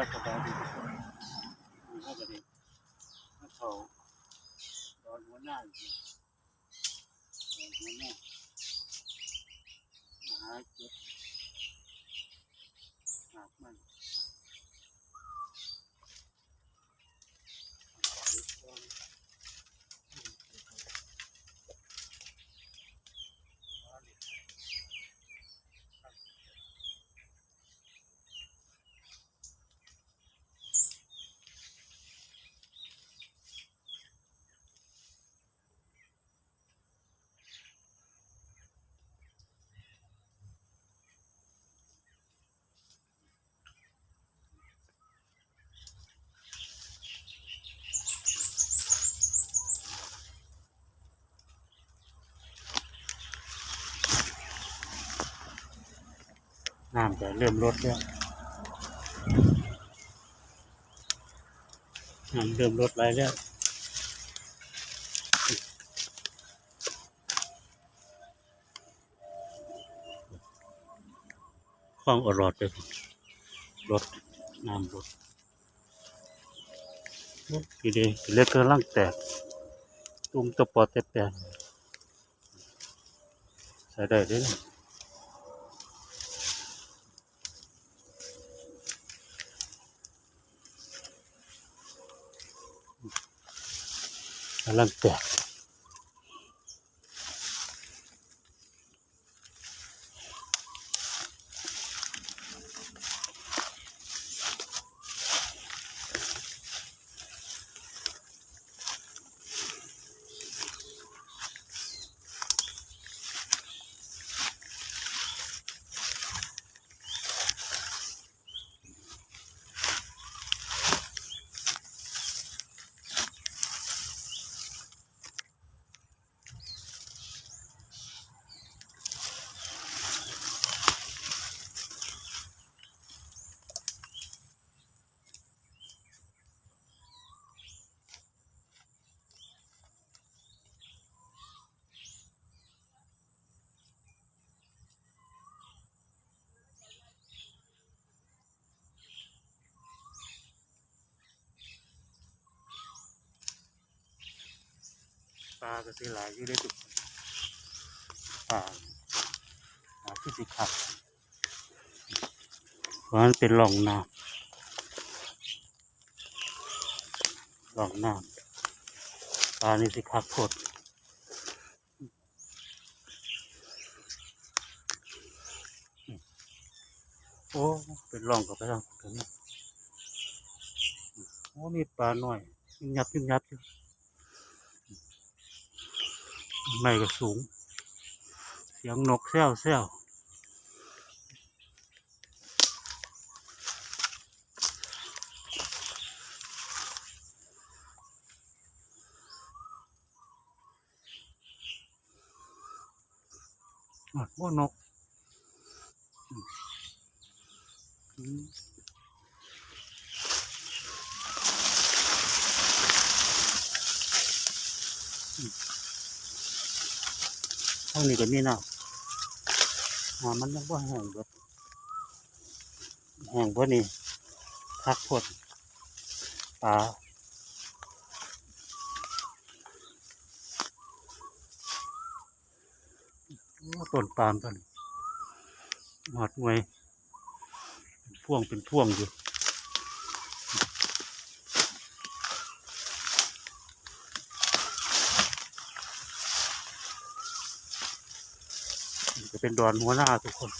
ายสบายดีทุกคนมีข้าวกระเด็นข้าวเขาดอนหัวหน้าอยู่เนี่ยดอนหัวหน้าหาเก็บหากมันเก็บก่อนน้ำจะ เริ่มลดแล้วน้ำเริ่มลดไปแล้วคลองอรอดไปลดน้ำลดทีเดียเล็กกำลังแตก ตุ้มตะปอดแตกใส่ได้เลยนะ กำลังแตก ปลาก็สิหลายอยู่ได้ทุกปลาปลาที่สิขับเพราะมันเป็นหล่องน้ำหล่องน้ำปลานี่สิขับโคตรโอ้ เป็นหล่องกับไปทางตรงนี้โอ้ มีปลาหน่อยยิ่งยับยับอยู่ ไม่ก็สูง เสียงนกแซวแซวอะว่านกอืม อืมเท่านี้ก็มีน้ำอ่ามันยังว่าแห้งเบิดแห้งเพราะนี่พักพดปลาต้นปาล์มต้นหอดงวยเป็นพ่วงเป็นพ่วงอยู่ จะเป็นดอนหัวหน้าทุกคน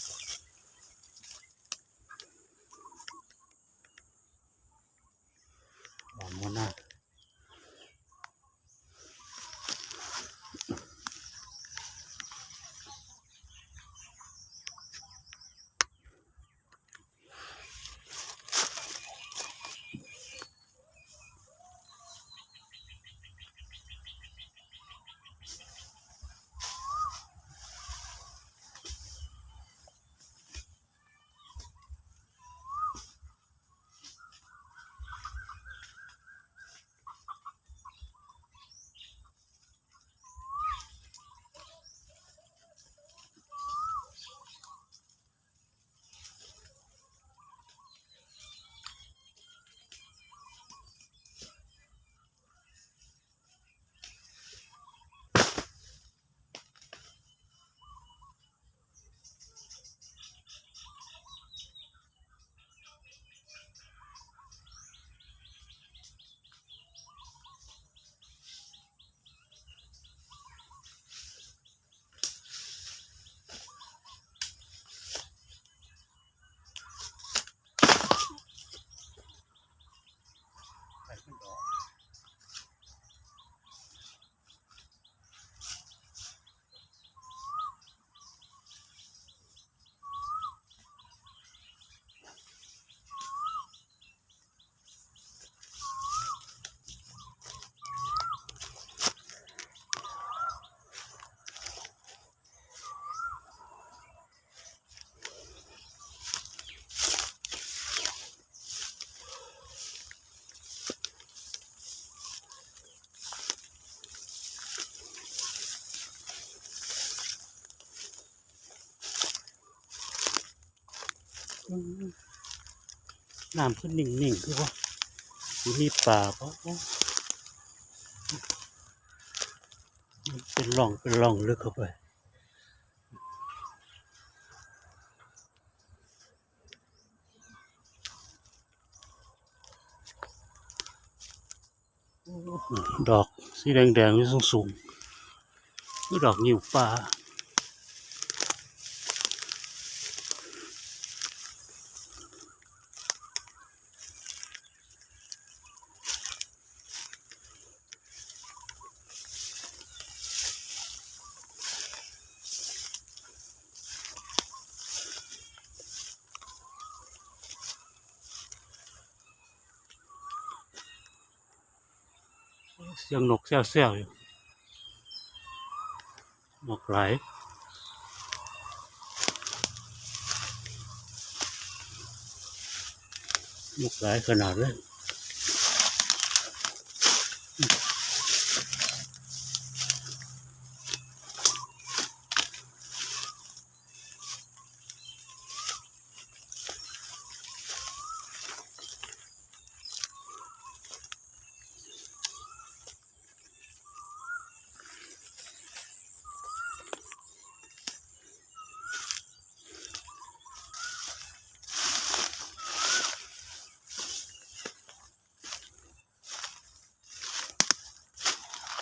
น้ำขึ้นนิ่งๆคือว่าสิมีป่าเพราะมันเป็นร่องเป็นร่องลึกเข้าไปดอกสีแดงๆนี่สูงสูงๆนี่ดอกนิ้วปลา เสียงนกแซ่วๆอยู่นกไหลนกไหลขนาดเลย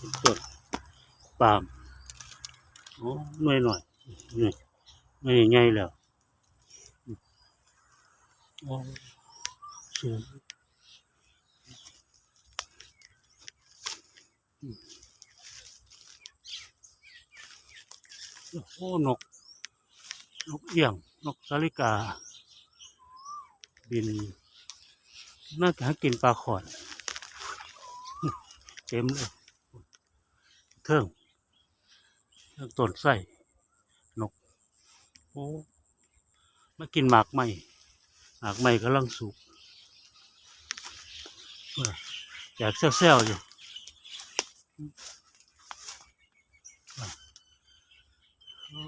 ต้นปาล์มโอ้หน่วยหน่อยหน่วยหน่วยใหญ่แล้วโอ้สูงโอ้นก นกเอี่ยง นกสาลิกา บิน น่าจะหากินปลาขอด เต็มเลย เทิงเทิงต้นไส้นกโอ้มากินหมากไหมหมากไหมกำลังสุกอยากแซวๆอยู่โอ้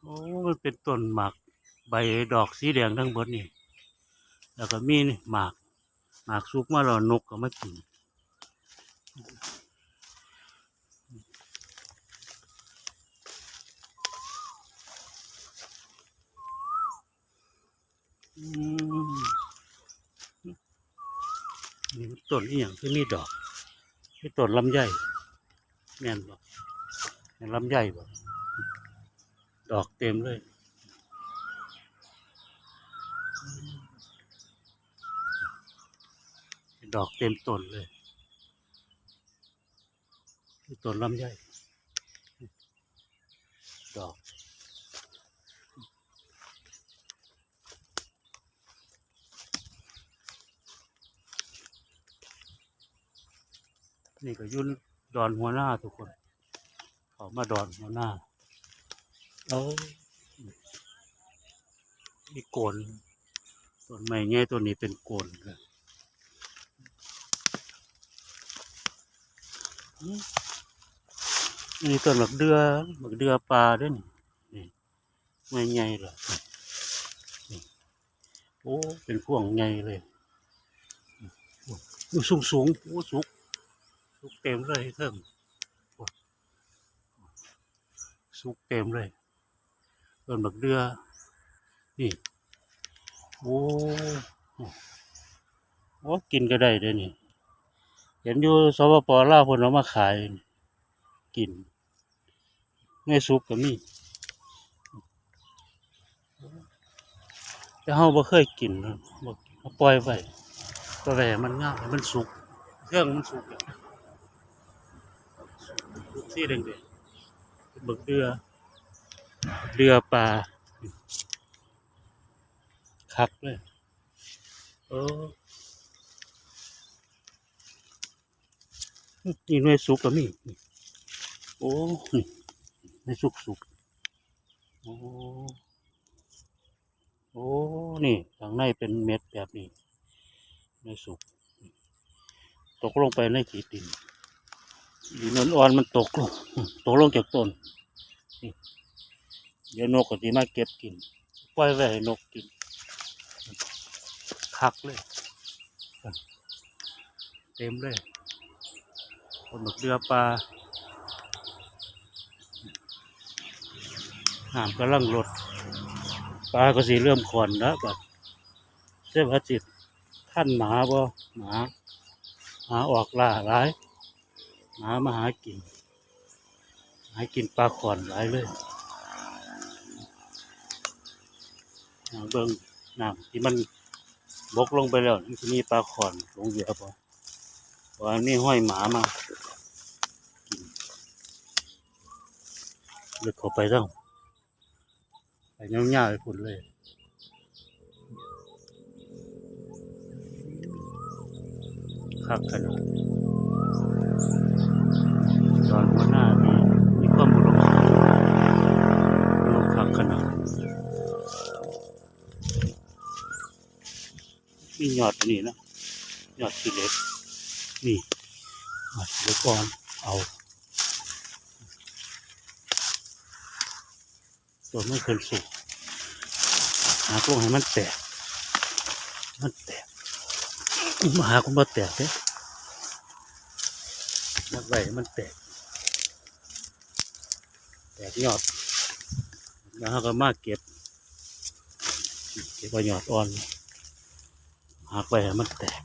โอ้มันเป็นต้นหมาก ใบดอกสีแดงทั้งหมดนี่ แล้วก็มีนี่หมาก หมากสุกมาแล้วนกก็มากินนี่ต้นอีหยังที่มีดอกนี่ต้นลำไยแม่นบ่แม่นลำไยบ่ดอกเต็มเลย ดอกเต็มต้นเลยที่ต้นลำไยดอกนี่ก็อยุ่นดอนหัวหน้าทุกคนเขามาดอนหัวหน้าเอานี่โกนต้นไม้ใหญ่ตัวนี้เป็นโกนเลย นี่ต้นหมักเดือหมักเดือปลาด้วยนี่นี่ไม่ใหญ่หรอกนี่โอ้เป็นพวงใหญ่เลยโอ้สูงสูงโอ้สุกสุกเต็มเลยเทิมสุกเต็มเลยต้นหมักเดือนี่โอ้โอ้กินก็ได้เด้อนี่ เห็นอยู่สปปล่าวเพิ่นเอามาขายกินในซุปก็มีแต่เฮาบ่เคยกินนบ่เอาปล่อยไว้ปล่อยไว้ให้มันงามให้มันสุกเครื่องมันสุกแล้วสุกสีแดงๆเบักเดือเรือปลาคักเลยโอ้ นี่หน่วยสุกก็มีนี่โอ้นี่หน่วยสุกสุกโอ้โอ้นี่ข้างในเป็นเม็ดแบบนี้หน่วยสุกตกลงไปในขีดดินดินอ่อนๆมันตกลงตกลงจากต้นนี่เดี๋ยวนกก็สิมาเก็บกินปล่อยไว้ให้นกกินคักเลย เต็มเลย คนหมกเรือปลาน้ำกำลังลดปลาก็สีเริ่มขอนแล้วแบบเส้นพระจิตท่านหมาบ่หมาหาออกล่าหลายหามาหากิน หากินปลาขอนหลายเลยน้ำเบิ้งน้ำที่มันบกลงไปแล้วมันมีปลาขอนลงเหลือพอว่านี่ห้อยหมามากินเลึกเข้าไปต้องไปเงี้ยวๆไปพุ่นเลยคักขนาดตอนหัวหน้ามีมีความอุดมสมบูรณ์ลงคักขนาดมีหยอดนนี้นะหยอดสีเล็กนี่หยอดสีเล็กก่อนเอา ตัวไม่เคยสุกหากลงให้มันแตก มันแตกมาหาคุณมาแตกเด้นักไหวมันแตก แตกยอดแล้วเราก็มาเก็บ เก็บเอายอดอ่อนหักให้มันแตก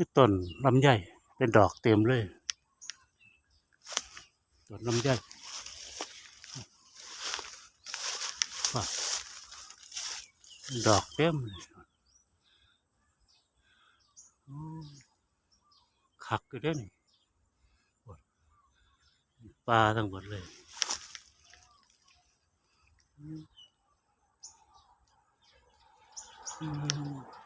คือต้นลำไยเป็นดอกเต็มเลยต้นลำไยว่ดอกเต็มเลยโอ้คักอยู่ด้นี่ปลาทั้งหมดเลยอืม